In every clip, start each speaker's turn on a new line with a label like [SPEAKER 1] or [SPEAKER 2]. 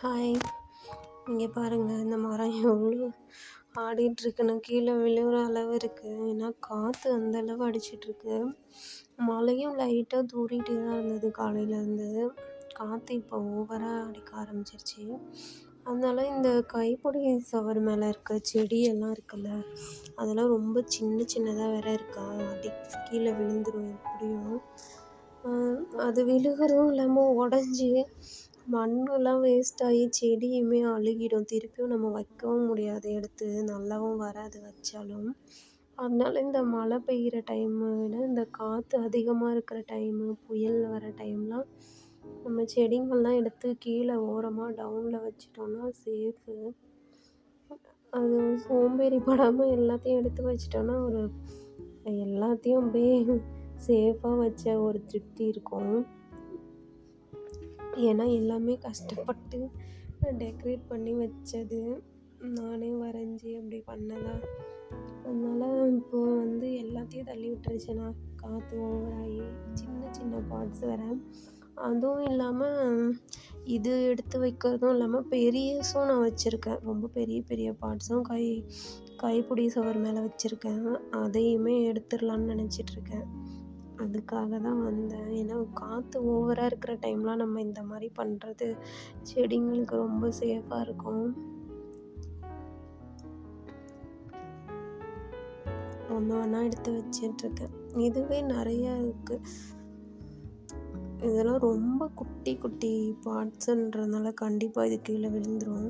[SPEAKER 1] Hi இங்கே பாருங்கள் இந்த மரம் எவ்வளோ ஆடிட்டுருக்குன்னு. கீழே விழுகிற அளவு இருக்குது ஏன்னா காற்று அந்த அளவு அடிச்சிட்ருக்கு மழையும் லைட்டாக தூரிகிட்டே தான் இருந்தது காலையிலேருந்து காற்று இப்போ ஓவராக அடிக்க ஆரம்பிச்சிருச்சு. அதனால் இந்த கைப்பிடி சவர் மேலே இருக்க செடியெல்லாம் இருக்குல்ல அதெல்லாம் ரொம்ப சின்ன சின்னதாக வேற இருக்கா? அடி கீழே விழுந்துடும் எப்படியும். அது விழுகிறதும் இல்லாமல் உடஞ்சி மண்ணெல்லாம் வேஸ்ட் ஆகி செடியுமே அழுகிடும். திருப்பியும் நம்ம வைக்கவும் முடியாது. எடுத்து நல்லாவும் வராது வச்சாலும். அதனால இந்த மழை பெய்கிற டைமை விட இந்த காற்று அதிகமாக இருக்கிற டைமு புயல் வர டைம்லாம் நம்ம செடிங்கள்லாம் எடுத்து கீழே ஓரமாக டவுனில் வச்சுட்டோன்னா சேஃபு அது சோம்பேறிப்படாமல் எல்லாத்தையும் எடுத்து வச்சிட்டோம்னா ஒரு எல்லாத்தையும் அப்படியே சேஃபாக வச்ச ஒரு திருப்தி இருக்கும். ஏன்னா எல்லாமே கஷ்டப்பட்டு டெக்கரேட் பண்ணி வச்சது. நானே வரைஞ்சி அப்படி பண்ணதா? அதனால் இப்போது வந்து எல்லாத்தையும் தள்ளி விட்டுருச்சு. நான் காற்று ஓவராகி சின்ன சின்ன பார்ட்ஸ் வேறு. அதுவும் இல்லாமல் இது எடுத்து வைக்கிறதும் இல்லாமல் பெரியஸும் நான் வச்சுருக்கேன். ரொம்ப பெரிய பெரிய பார்ட்ஸும் கை கைப்பிடி சுவர் மேலே வச்சுருக்கேன். அதையுமே எடுத்துடலான்னு நினச்சிட்ருக்கேன் அதுக்காக தான் வந்தேன். ஏன்னா காற்று ஓவராக இருக்கிற டைம்லாம் நம்ம இந்த மாதிரி பண்ணுறது செடிங்களுக்கு ரொம்ப சேஃபாக இருக்கும். ஒன்று ஒன்றா எடுத்து வச்சிட்ருக்கேன். இதுவே நிறையா இருக்குது இதெல்லாம் ரொம்ப குட்டி குட்டி பார்ட்ஸுன்றதுனால கண்டிப்பாக இது கீழே விழுந்துடும்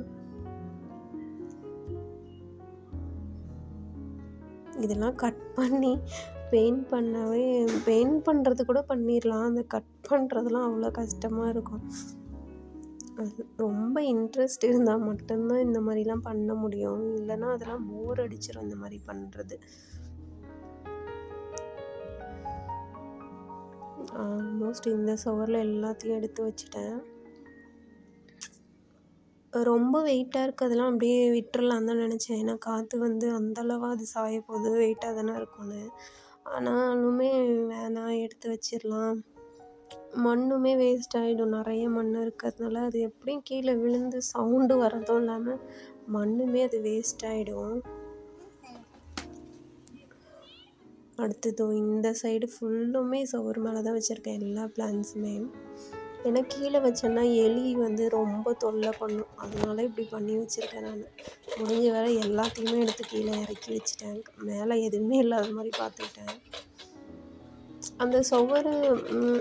[SPEAKER 1] இதெல்லாம் கட் பண்ணி பெயிண்ட் பண்ணவே பெயிண்ட் பண்ணுறது கூட பண்ணிடலாம் அந்த கட் பண்ணுறதுலாம் அவ்வளோ கஷ்டமாக இருக்கும். அது ரொம்ப இன்ட்ரெஸ்ட் இருந்தால் மட்டும்தான் இந்த மாதிரிலாம் பண்ண முடியும். இல்லைன்னா அதெல்லாம் போர் அடிச்சிடும் இந்த மாதிரி பண்ணுறது ஆல்மோஸ்ட் இந்த சுவரில் எல்லாத்தையும் எடுத்து வச்சுட்டேன். ரொம்ப வெயிட்டாக இருக்கிறதெல்லாம் அப்படியே விட்டுறலாம் தான் நினச்சேன். ஏன்னா காற்று வந்து அந்தளவாக அது சாய போகுது வெயிட்டாக தானே இருக்கும்னு. ஆனாலுமே வேணாம் எடுத்து வச்சிடலாம் மண்ணுமே வேஸ்ட் ஆகிடும் நிறைய மண் இருக்கிறதுனால அது எப்படியும் கீழே விழுந்து சவுண்டு வரதும் இல்லாமல் மண்ணுமே அது வேஸ்ட் ஆகிடும் அடுத்தது இந்த சைடு ஃபுல்லுமே சுவர் மேலே தான் வச்சுருக்கேன். எல்லா பிளான்ஸுமே ஏன்னா கீழே வச்சேன்னா எலி வந்து ரொம்ப தொல்லை பண்ணும். அதனால இப்படி பண்ணி வச்சுருக்கேன் நான். முடிஞ்ச வேலை எல்லாத்தையுமே எடுத்து கீழே இறக்கி வச்சுட்டேன். மேலே எதுவுமே இல்லாத மாதிரி பார்த்துக்கிட்டேன். அந்த சுவரு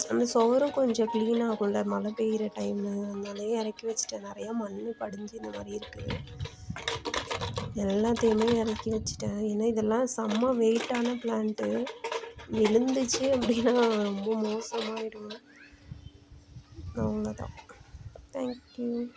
[SPEAKER 1] அந்த சுவரும் கொஞ்சம் க்ளீன் ஆகும்ல. மழை பெய்கிற டைமு அதனாலேயே இறக்கி வச்சுட்டேன். நிறையா மண் படிஞ்சு இந்த மாதிரி இருக்குது. எல்லாத்தையுமே இறக்கி வச்சுட்டேன். ஏன்னா இதெல்லாம் செம்ம வெயிட்டான பிளான்ட்டு விழுந்துச்சு அப்படின்னா ரொம்ப noong na daw. Thank you.